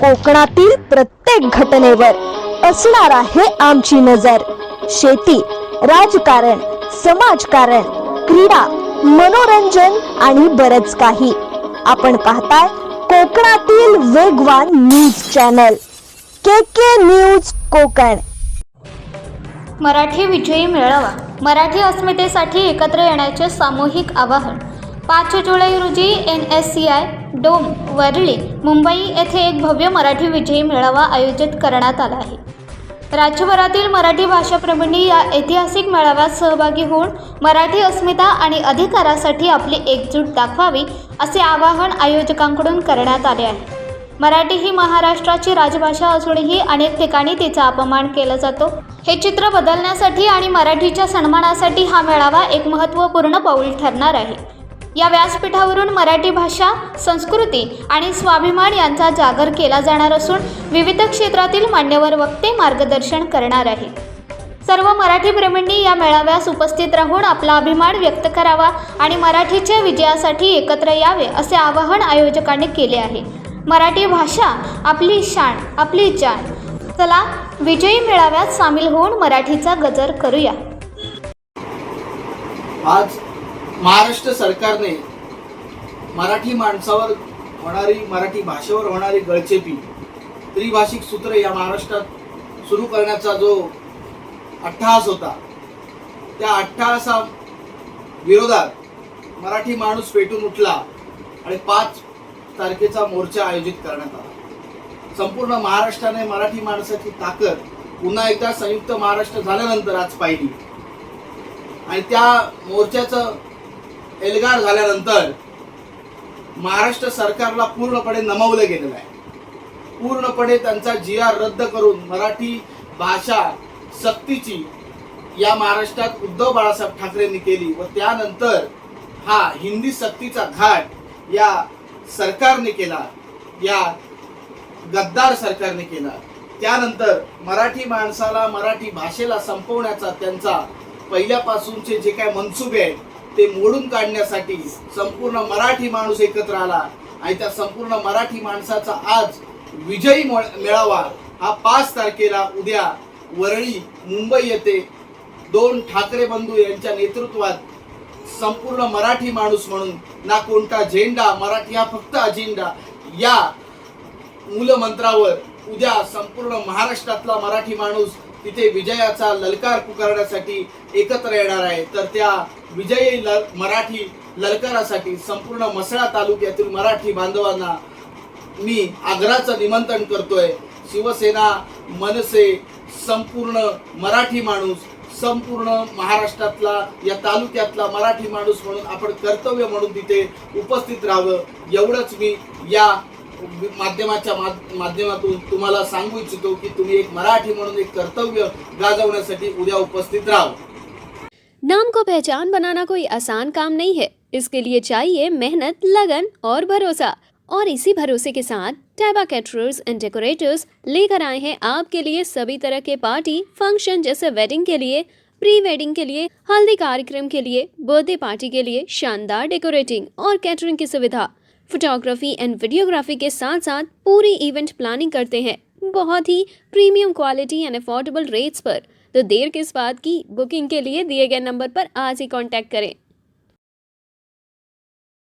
कोकणातील प्रत्येक घटनेवर असणार आहे आमची नजर. शेती राजकारण समाजकारण क्रीडा मनोरंजन आणि बरच काही. आपण पाहताय कोकणातील वेगवान news channel. K K news Konkan. Marathi विजयी मेळावा. मराठी अस्मितेसाठी एकत्र येण्याचे सामूहिक आवाहन. पाच जुलै रोजी N S C I dome Worli Mumbai येथे एक भव्य मराठी विजयी मेळावा आयोजित करण्यात आला आहे. राज्यभरातील मराठी भाषा या ऐतिहासिक मेळाव्यात सहभागी होऊन मराठी अस्मिता आणि अधिकारासाठी आपली एकजूट दाखवावी असे आवाहन आयोजकांकडून करण्यात आले आहे. मराठी ही महाराष्ट्राची राजभाषा असूनही अनेक ठिकाणी तिचा अपमान केला जातो. हे चित्र बदलण्यासाठी आणि मराठीच्या सन्मानासाठी हा मेळावा एक महत्त्वपूर्ण पाऊल ठरणार आहे. या व्यासपीठावरून मराठी भाषा संस्कृती आणि स्वाभिमान यांचा जागर केला जाणार असून विविध क्षेत्रातील मान्यवर वक्ते मार्गदर्शन करणार आहे सर्व मराठी प्रेमींनी या मेळाव्यास उपस्थित राहून आपला अभिमान व्यक्त करावा आणि मराठीच्या विजयासाठी एकत्र यावे असे आवाहन आयोजकांनी केले आहे. मराठी भाषा आपली शान आपली जान. चला विजयी मेळाव्यात सामील होऊन मराठीचा गजर करूया. आज महाराष्ट्र सरकारने मराठी माणसावर होणारी मराठी भाषेवर होणारी गळचेपी त्रिभाषिक सूत्र या महाराष्ट्रात सुरू करण्याचा जो अट्टहास होता त्या अट्टहासा विरोधात मराठी माणूस पेटून उठला आणि पाच तारखेचा मोर्चा आयोजित करण्यात आला. संपूर्ण महाराष्ट्राने मराठी माणसाची ताकद पुन्हा एकदा संयुक्त महाराष्ट्र झाल्यानंतर आज पाहिली. आणि त्या मोर्चाचं एल्गार झाल्यानंतर महाराष्ट्र सरकारला पूर्णपणे नमवलं गेलेलं आहे. पूर्णपणे त्यांचा जी आर रद्द करून मराठी भाषा सक्तीची या महाराष्ट्रात उद्धव बाळासाहेब ठाकरेंनी केली व त्यानंतर हा हिंदी सक्तीचा घाट या सरकारने केला या गद्दार सरकारने केला. त्यानंतर मराठी माणसाला मराठी भाषेला संपवण्याचा त्यांचा पहिल्यापासूनचे जे काय मनसुबे आहेत ते मोडून काढण्यासाठी संपूर्ण मराठी माणूस एकत्र आला आणि त्या संपूर्ण मराठी माणसाचा आज विजयी मेळावा हा पाच तारखेला उद्या वरळी मुंबई येथे दोन ठाकरे बंधू यांच्या नेतृत्वात संपूर्ण मराठी माणूस म्हणून ना कोणता झेंडा मराठी हा फक्त अजेंडा या मूलमंत्रावर उद्या संपूर्ण महाराष्ट्रातला मराठी माणूस तिथे विजयाचा ललकार पुकारण्यासाठी एकत्र येणार आहे. तर त्या विजयी ल मराठी ललकारासाठी संपूर्ण मसळा तालुक्यातील मराठी बांधवांना मी आग्राचं निमंत्रण करतोय. शिवसेना मनसे संपूर्ण मराठी माणूस संपूर्ण महाराष्ट्रातला या तालुक्यातला मराठी माणूस म्हणून आपण कर्तव्य म्हणून तिथे उपस्थित राहावं. एवढंच मी या माध्यमाच्या माध्यमातून तुम्हाला सांगू इच्छितो की तुम्ही एक मराठी म्हणून एक कर्तव्य गाजवण्यासाठी उद्या उपस्थित राहा. नाम को पहचान बनाना कोई आसान काम नहीं है। इसके लिए चाहिए मेहनत, लगन और भरोसा। और इसी भरोसे के साथ टैबा कैटरर्स एंड डेकोरेटर्स लेकर आए हैं आपके लिए सभी तरह के पार्टी फ़ंक्शन जैसे वेडिंग के लिए प्री वेडिंग के लिए, हल्दी कार्यक्रम के लिए बर्थडे पार्टी के लिए शानदार डेकोरेटिंग और कैटरिंग की सुविधा। फोटोग्राफी एंड वीडियोग्राफी के साथ साथ पूरी इवेंट प्लानिंग करते हैं। बहुत ही premium quality and affordable rates पर। तो देर किस बात की? बुकिंग के लिए दिए गए नंबर पर आज ही कॉन्टैक्ट करें।